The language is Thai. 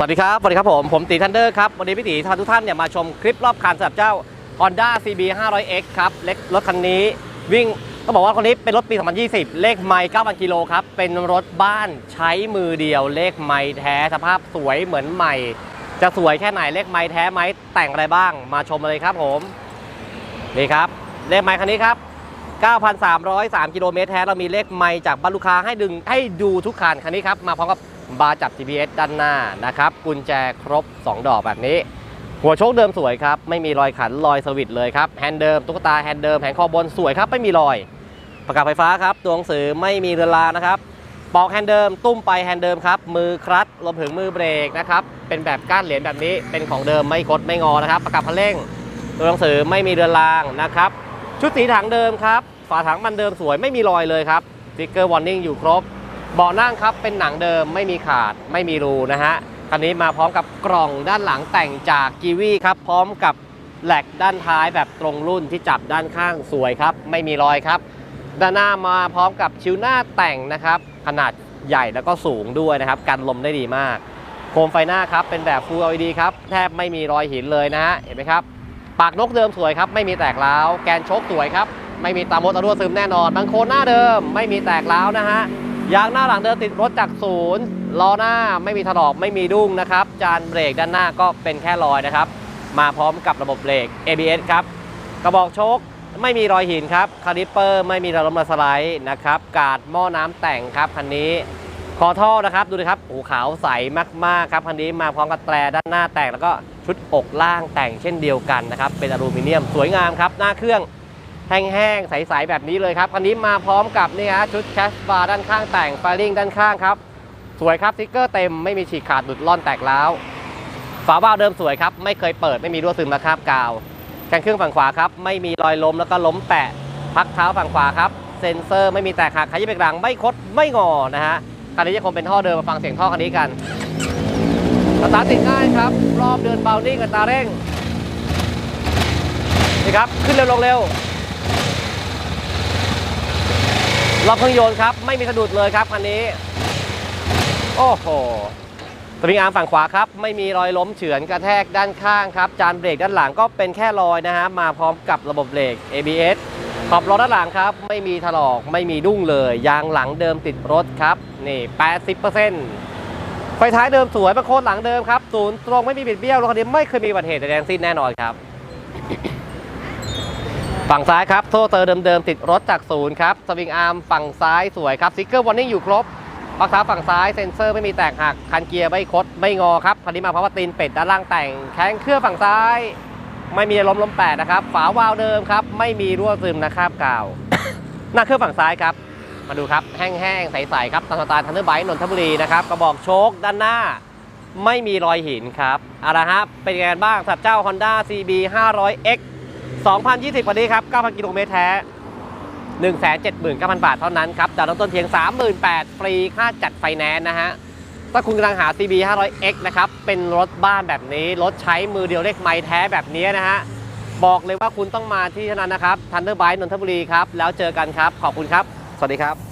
สวัสดีครับ สวัสดีครับผม ผมตีทันเดอร์ครับ วันนี้พี่ตีพาทุกท่านเนี่ยมาชมคลิปรอบคันสำหรับเจ้า Honda CB 500X ครับเล็กรถคันนี้วิ่งต้องบอกว่าคนนี้เป็นรถปี 2020 เลขไมล์9,000กิโลครับ เป็นรถบ้านใช้มือเดียว เลขไมล์แท้สภาพสวยเหมือนใหม่ จะสวยแค่ไหนเลขไมล์แท้ไหมแต่งอะไรบ้าง มาชมเลยครับผม นี่ครับ เลขไมล์คันนี้ครับ 9,303กิโลเมตรแท้เรามีเลขไมล์จากบ้านลูกค้าให้ดึงให้ดูทุกคันคันนี้ครับมาพร้อมกับ บาร์จับ GPS ด้านหน้านะครับ กุญแจครบ 2 ดอกแบบนี้ หัวโชคเดิมสวยครับ ไม่มีรอยขันรอยสวิตช์เลยครับแฮนด์เดิมตุ๊กตาแฮนด์เดิมแผงคอบนสวยครับไม่มีรอย ประกาศไฟฟ้าครับตัวหนังสือไม่มีเรือนรานะครับปอกแฮนด์เดิมตุ้มไปแฮนด์เดิมครับมือคลัตช์รวมถึงมือเบรกนะครับเป็นแบบก้านเหรียญแบบนี้เป็นของเดิมไม่คดไม่งอนะครับ ประกับพันเร่ง ตัวหนังสือไม่มีเรือนรางนะครับชุดสีถังเดิมครับฝาถังมันเดิมสวยไม่มีรอยเลยครับสติ๊กเกอร์วอร์นิ่งอยู่ครบ เบาะนั่งครับเป็นหนังเดิมไม่มีขาดไม่มีรูนะฮะคันนี้มาพร้อมกับกล่องด้านหลังแต่งจากกีวีครับพร้อมกับแหลกด้านท้ายแบบตรงรุ่นที่จับด้านข้างสวยครับ ไม่มีรอยครับ ด้านหน้ามาพร้อมกับชิวหน้าแต่งนะครับ ขนาดใหญ่แล้วก็สูงด้วยนะครับกันลมได้ดีมาก โคมไฟหน้าครับเป็นแบบ Full LED ครับแทบไม่มีรอยหินเลยนะฮะเห็นไหมครับ ปากนกเดิมสวยครับไม่มีแตกร้าว แกนโชคสวยครับไม่มีตามดตะรั่วซึมแน่นอนบางโคนหน้าเดิม ไม่มีแตกร้าวนะฮะ ยางหน้าหลังเดิมติดรถจากศูนย์ล้อหน้าไม่มีถลอกไม่มีดุ้งนะครับ จานเบรกด้านหน้าก็เป็นแค่รอยนะครับ มาพร้อมกับระบบเบรก ABS ครับ กระบอกโชคไม่มีรอยหินครับคาลิปเปอร์ไม่มีระลมระสไลด์นะครับ กาดหม้อน้ำแต่งครับคันนี้คอท่อนะครับดูนะครับโอ้ขาวใสมากๆครับคันนี้มาพร้อมกับแตรด้านหน้าแต่งแล้วก็ชุดอกล่างแต่งเช่นเดียวกันนะครับ เป็นอลูมิเนียมสวยงามครับ หน้าเครื่อง แห้งๆ ใสๆ แบบนี้เลยครับ คันนี้มาพร้อมกับนี่ฮะชุดแคสบาร์ด้านข้างแต่งไฟลิงด้านข้างครับ สวยครับสติ๊กเกอร์เต็มไม่มีฉีกขาดหลุดล่อนแตกร้าวฝาบ้าวเดิมสวยครับ ไม่เคยเปิดไม่มีรั่วซึมและคราบกาวแกนเครื่องฝั่งขวาครับ ไม่มีรอยล้มแล้วก็ล้มแปะ พักเท้าฝั่งขวาครับ เซ็นเซอร์ไม่มีแตกหักขยี้เบรกหลังไม่คดไม่งอนะฮะคันนี้จะคงเป็นท่อเดิมมาฟังเสียงท่อคันนี้กันสตาร์ทติดง่ายครับรอบเดินเบานิ่งกับตาเร่งนี่ครับขึ้นเร็วลงเร็ว รอบเครื่องยนต์ครับ ไม่มีสะดุดเลยครับคันนี้ โอ้โหสปริงอาร์มฝั่งขวาครับ ไม่มีรอยล้มเฉือนกระแทกด้านข้างครับ จานเบรกด้านหลังก็เป็นแค่รอยนะฮะ มาพร้อมกับระบบเบรก ABS ขอบล้อด้านหลังครับ ไม่มีถลอกไม่มีดุ้งเลย ยางหลังเดิมติดรถครับ นี่ 80%ไฟท้ายเดิมสวยประโคนหลังเดิมครับศูนย์ตรงไม่มีบิดเบี้ยวรถคันนี้ไม่เคยมีอุบัติเหตุใดทั้งสิ้นแน่นอนครับ ฝั่งซ้ายครับโซ่เตอร์เดิมๆติดรถจากศูนย์ครับสวิงอาร์มฝั่งซ้ายสวยครับสติ๊กเกอร์วอร์นิ่งอยู่ครบปักเท้าฝั่งซ้ายเซ็นเซอร์ไม่มีแตกหักคันเกียร์ไม่คดไม่งอครับคันนี้มาพร้อมกับตีนเป็ดด้านล่างแต่งแข้งเครื่องฝั่งซ้าย ไม่มีล้มล้มแปดนะครับฝาวาล์วเดิมครับไม่มีรั่วซึมนะครับกาวหน้าเครื่องฝั่งซ้ายครับ มาดูครับแห้งๆใสๆครับตามสไตล์ทันเดอร์ไบค์นนทบุรีนะครับกระบอกโชคด้านหน้าไม่มีรอยหินครับเอาละครับเป็นงไงบ้างสำหรับเจ้า Honda CB 500X 2020 วันนี้ครับ 9,000 กิโลเมตรแท้ 179,000 บาทเท่านั้นครับดาวน์ต้นเพียง 38,000ฟรีค่าจัดไฟแนนซ์นะฮะ ถ้าคุณกำลังหา CB 500X นะครับ เป็นรถบ้านแบบนี้ รถใช้มือเดียวเลขไม้แท้แบบนี้นะฮะ บอกเลยว่าคุณต้องมาที่เท่านั้นนะครับ Thunderbike นนทบุรีครับ แล้วเจอกันครับ ขอบคุณครับ สวัสดีครับ